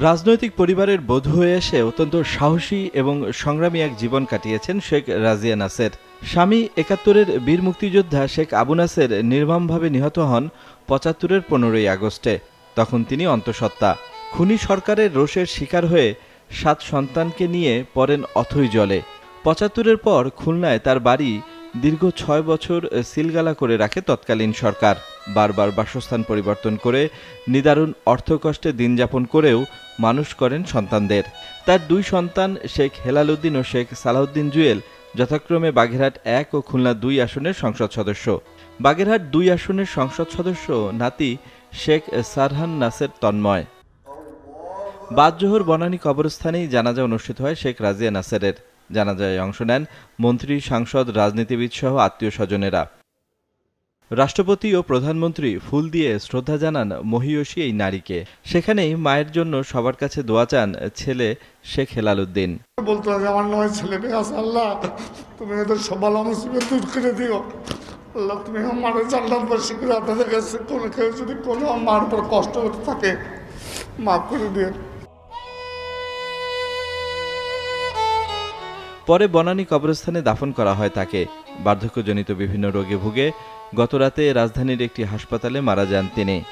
রাজনৈতিক পরিবারের বধূ হয়ে এসে অত্যন্ত সাহসী এবং সংগ্রামী এক জীবন কাটিয়েছেন শেখ রাজিয়া নাসের। স্বামী একাত্তরের বীর মুক্তিযোদ্ধা শেখ আবু নাসের নির্মমভাবে নিহত হন পঁচাত্তরের পনেরোই আগস্টে। তখন তিনি অন্তঃসত্ত্বা। খুনি সরকারের রোষের শিকার হয়ে সাত সন্তানকে নিয়ে পড়েন অথই জলে। পঁচাত্তরের পর খুলনায় তার বাড়ি দীর্ঘ ছয় বছর সিলগালা করে রাখে তৎকালীন সরকার। বারবার বাসস্থান পরিবর্তন করে নিদারুণ অর্থকষ্টে দিন যাপন করেও মানুষ করেন সন্তানদের। তার দুই সন্তান শেখ হেলাল উদ্দিন ও শেখ সালাউদ্দিন জুয়েল যথাক্রমে বাগেরহাট এক ও খুলনা দুই আসনের সংসদ সদস্য। বাগেরহাট দুই আসনের সংসদ সদস্য নাতি শেখ সারহান নাসের তন্ময়। বাদজোহর বনানী কবরস্থানেই জানাজা অনুষ্ঠিত হয় শেখ রাজিয়া নাসেরের। জানাজায় অংশ নেন মন্ত্রী, সাংসদ, রাজনীতিবিদ সহ আত্মীয় স্বজনেরা। রাষ্ট্রপতি ও প্রধানমন্ত্রী ফুল দিয়ে শ্রদ্ধা জানান মহিয়সী এই নারীকে। সেখানেই মায়ের জন্য সবার কাছে দোয়া চান ছেলে শেখ হেলাল উদ্দিন বলতো যে আমার নয় ছেলে আল্লাহ। তুমি এদের মুসিবত দূর করে দিও। আল্লাহ তুমি আমার জান্নাতবাসী করে আপনাদের কাছে কোনো কেউ যদি কোনো আমার উপর কষ্ট হতে থাকে মাফ করে দিও। পরে বনানী কবরস্থানে দাফন করা হয় তাকে। বার্ধক্যজনিত বিভিন্ন রোগে ভুগে গতরাতে রাজধানীর একটি হাসপাতালে মারা যান তিনি।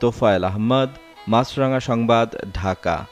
তোফায়েল আহমদ মাছরাঙা সংবাদ ঢাকা।